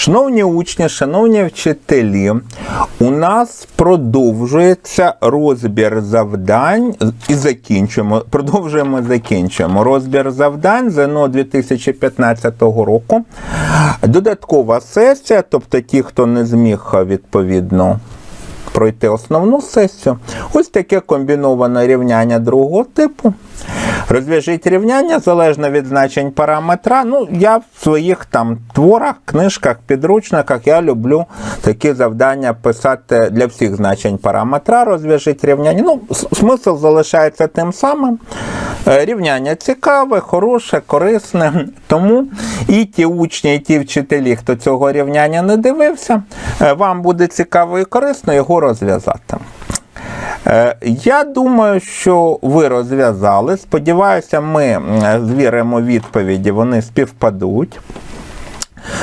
Шановні учні, шановні вчителі, у нас продовжується розбір завдань і закінчуємо. Продовжуємо закінчуємо розбір завдань ЗНО 2015 року. Додаткова сесія, тобто ті, хто не зміг відповідно пройти основну сесію. Ось таке комбіноване рівняння другого типу. Розв'яжіть рівняння залежно від значень параметра. Ну, я в своїх там творах, книжках, підручниках я люблю такі завдання писати для всіх значень параметра. Розв'яжіть рівняння. Ну, смисл залишається тим самим. Е, Рівняння цікаве, хороше, корисне. Тому і ті учні, і ті вчителі, хто цього рівняння не дивився, е, вам буде цікаво і корисно його розв'язати. Е, Я думаю, що ви розв'язали. Сподіваюся, ми звіримо відповіді, вони співпадуть.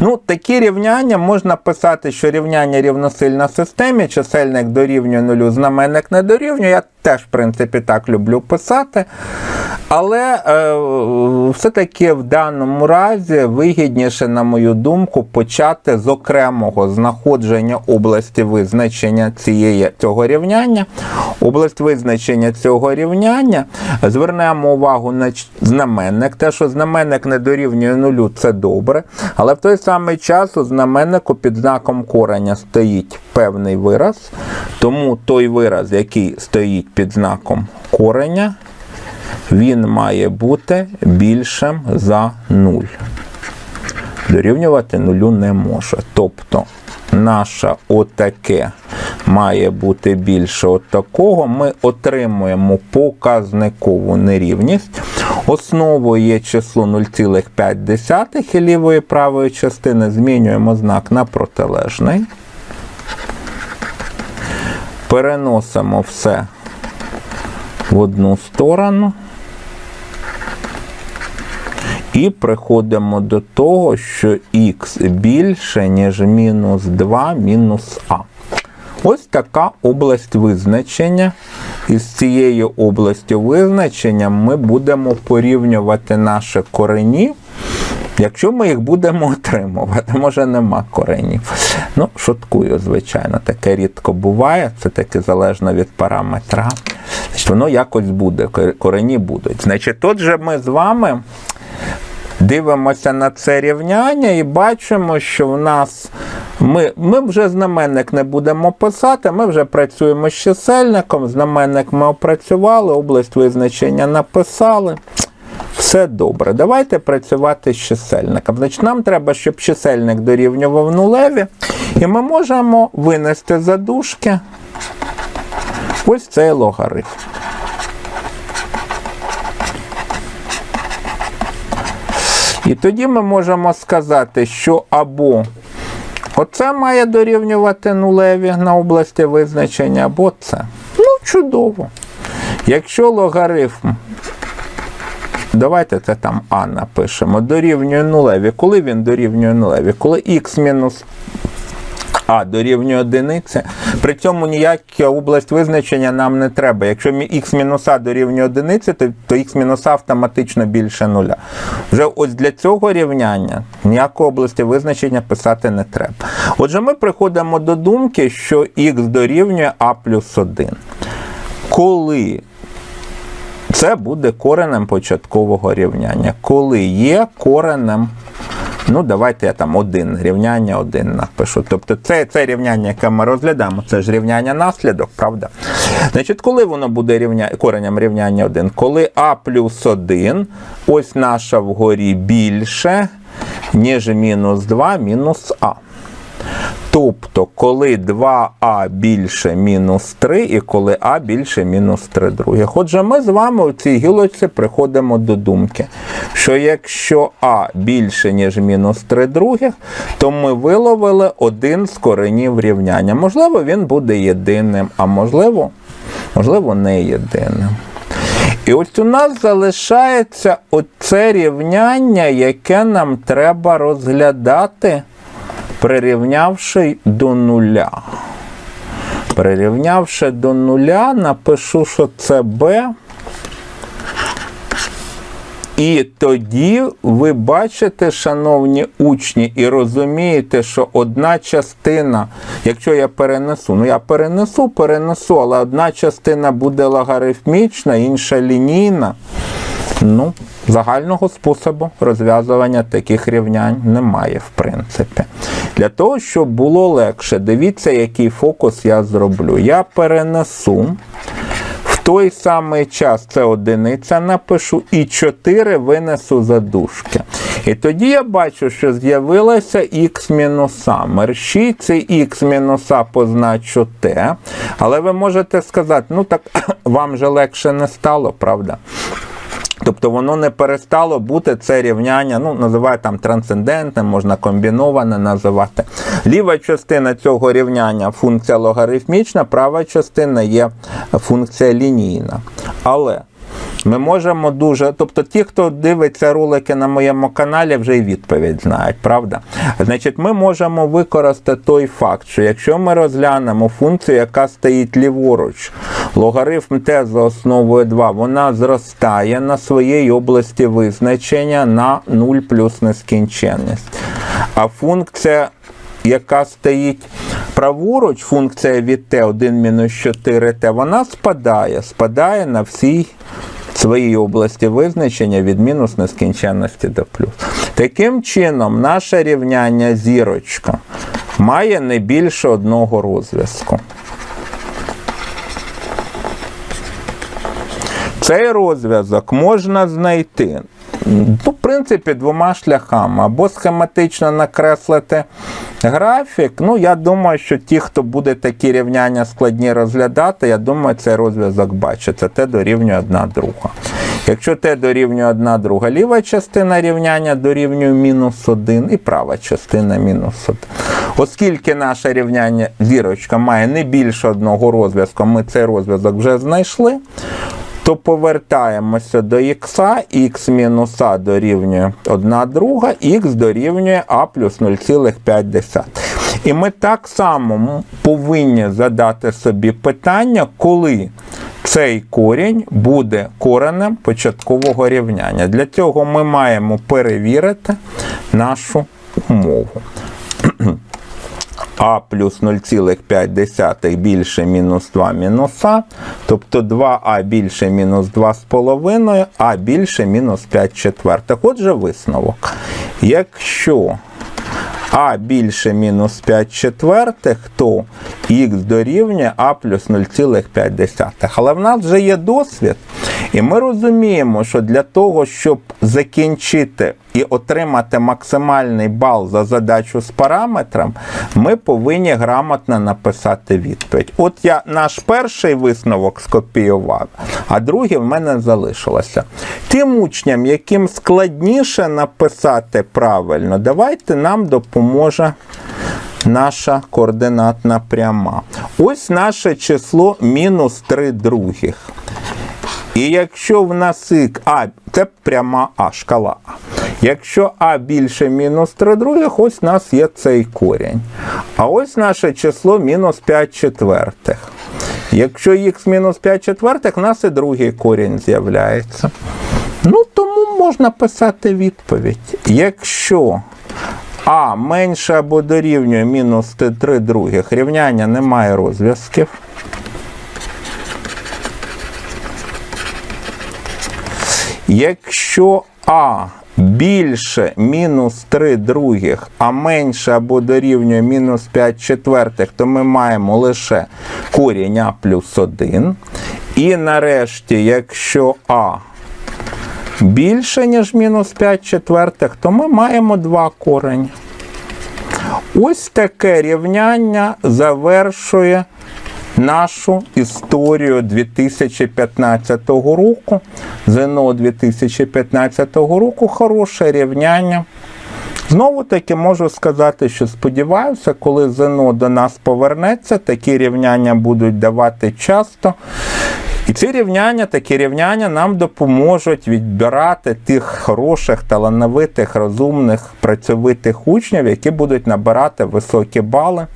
Ну, такі рівняння можна писати, що рівняння рівносильна системі, чисельник дорівнює нулю, знаменник не дорівнює. Я теж, в принципі, так люблю писати. Але е, все-таки в даному разі вигідніше, на мою думку, почати з окремого знаходження області визначення цієї, цього рівняння. Область визначення цього рівняння звернемо увагу на знаменник. Те, що знаменник не дорівнює нулю, це добре. Але в той самий час у знаменнику під знаком кореня стоїть певний вираз. Тому той вираз, який стоїть під знаком кореня, він має бути більшим за 0. Дорівнювати нулю не може. Тобто наше отаке має бути більше отакого. Ми отримуємо показникову нерівність. Основою є число 0,5 і лівої правої частини змінюємо знак на протилежний. Переносимо все в одну сторону. І приходимо до того, що х більше, ніж мінус 2 мінус а. Ось така область визначення. І з цією областю визначення ми будемо порівнювати наші корені. Якщо ми їх будемо отримувати, може нема коренів. Ну, шуткую, звичайно, таке рідко буває, це таки залежно від параметра. Значить, воно якось буде, корені будуть. Значить, тут же ми з вами дивимося на це рівняння і бачимо, що в нас ми, ми вже знаменник не будемо писати, ми вже працюємо з чисельником, знаменник ми опрацювали, область визначення написали. Все добре. Давайте працювати з чисельником. Значить, нам треба, щоб чисельник дорівнював нулеві, і ми можемо винести за дужки ось цей логарифм. І тоді ми можемо сказати, що або оце має дорівнювати нулеві на області визначення, або це. Ну, чудово. Якщо логарифм, давайте це там А напишемо, дорівнює нулеві. Коли він дорівнює нулеві? Коли х мінус а дорівнює одиниці. При цьому ніяка область визначення нам не треба. Якщо х мінус а дорівнює одиниці, то, то х мінус а автоматично більше нуля. Вже ось для цього рівняння ніякої області визначення писати не треба. Отже, ми приходимо до думки, що х дорівнює а плюс 1. Коли це буде коренем початкового рівняння. Коли є коренем Ну, давайте я там один рівняння один напишу. Тобто це, це рівняння, яке ми розглядаємо, це ж рівняння наслідок, правда? Значить, коли воно буде рівня... коренем рівняння 1? Коли а плюс 1, ось наша вгорі більше, ніж мінус 2 мінус а. Тобто, коли 2а більше мінус 3 і коли а більше мінус 3 других. Отже, ми з вами у цій гілочці приходимо до думки, що якщо а більше, ніж мінус 3 других, то ми виловили один з коренів рівняння. Можливо, він буде єдиним, а можливо, можливо, не єдиним. І ось у нас залишається оце рівняння, яке нам треба розглядати прирівнявши до нуля. Прирівнявши до нуля, напишу, що це b І тоді ви бачите, шановні учні, і розумієте, що одна частина, якщо я перенесу, ну я перенесу, перенесу, але одна частина буде логарифмічна, інша лінійна. Ну, загального способу розв'язування таких рівнянь немає, в принципі. Для того, щоб було легше, дивіться, який фокус я зроблю. Я перенесу. Той самий час це одиниця напишу і 4 винесу за дужки. І тоді я бачу, що з'явилося х мінуса. Мерщій цей х мінуса позначу t. Але ви можете сказати, ну так вам же легше не стало, правда? Тобто воно не перестало бути це рівняння, ну, називають там трансцендентним, можна комбіноване називати. Ліва частина цього рівняння функція логарифмічна, права частина є функція лінійна. Але ми можемо дуже. Тобто, ті, хто дивиться ролики на моєму каналі, вже й відповідь знають, правда? Значить, ми можемо використати той факт, що якщо ми розглянемо функцію, яка стоїть ліворуч, логарифм t за основою 2, вона зростає на своїй області визначення на 0 плюс нескінченність. А функція яка стоїть праворуч, функція від t 1 мінус 4t, вона спадає, спадає на всій своїй області визначення від мінус нескінченності до плюс. Таким чином, наше рівняння зірочка має не більше одного розв'язку. Цей розв'язок можна знайти, ну, в принципі, двома шляхами. Або схематично накреслити графік. Ну, я думаю, що ті, хто буде такі рівняння складні розглядати, я думаю, цей розв'язок бачиться. Те дорівнює одна друга. Якщо те дорівнює одна друга, ліва частина рівняння дорівнює мінус 1 і права частина мінус 1. Оскільки наше рівняння зірочка має не більше одного розв'язку, ми цей розв'язок вже знайшли, то повертаємося до х, х мінус а дорівнює 1 друга, х дорівнює а плюс 0,5. І ми так само повинні задати собі питання, коли цей корінь буде коренем початкового рівняння. Для цього ми маємо перевірити нашу умову. А плюс 0,5 більше мінус 2 мінус А, тобто 2а більше мінус 2,5, а більше мінус 5 четвертих. Отже, висновок. Якщо а більше мінус 5 четвертих, то х дорівнює а плюс 0,5. Але в нас вже є досвід, і ми розуміємо, що для того, щоб закінчити і отримати максимальний бал за задачу з параметром, ми повинні грамотно написати відповідь. От я наш перший висновок скопіював, а другий в мене залишилося. Тим учням, яким складніше написати правильно, давайте нам допоможе. Наша координатна пряма. Ось наше число мінус 3 других. І якщо в нас а, це пряма А, шкала А. Якщо А більше мінус 3 других, ось у нас є цей корінь. А ось наше число мінус 5 четвертих. Якщо х мінус 5 четвертих, у нас і другий корінь з'являється. Ну, тому можна писати відповідь. Якщо А менше або дорівнює мінус 3 других, рівняння немає розв'язків. Якщо А більше мінус 3 других, а менше або дорівнює мінус 5 четвертих, то ми маємо лише корінь А плюс 1. І нарешті, якщо А більше, ніж мінус 5 четвертих, то ми маємо два корені. Ось таке рівняння завершує нашу історію 2015 року. ЗНО 2015 року хороше рівняння. Знову таки можу сказати, що сподіваюся, коли ЗНО до нас повернеться, такі рівняння будуть давати часто. І ці рівняння, такі рівняння нам допоможуть відбирати тих хороших, талановитих, розумних, працьовитих учнів, які будуть набирати високі бали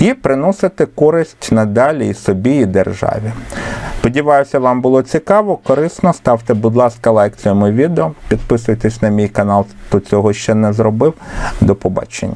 і приносити користь надалі і собі, і державі. Сподіваюся, вам було цікаво, корисно. Ставте, будь ласка, лайк цьому відео. Підписуйтесь на мій канал, хто цього ще не зробив. До побачення.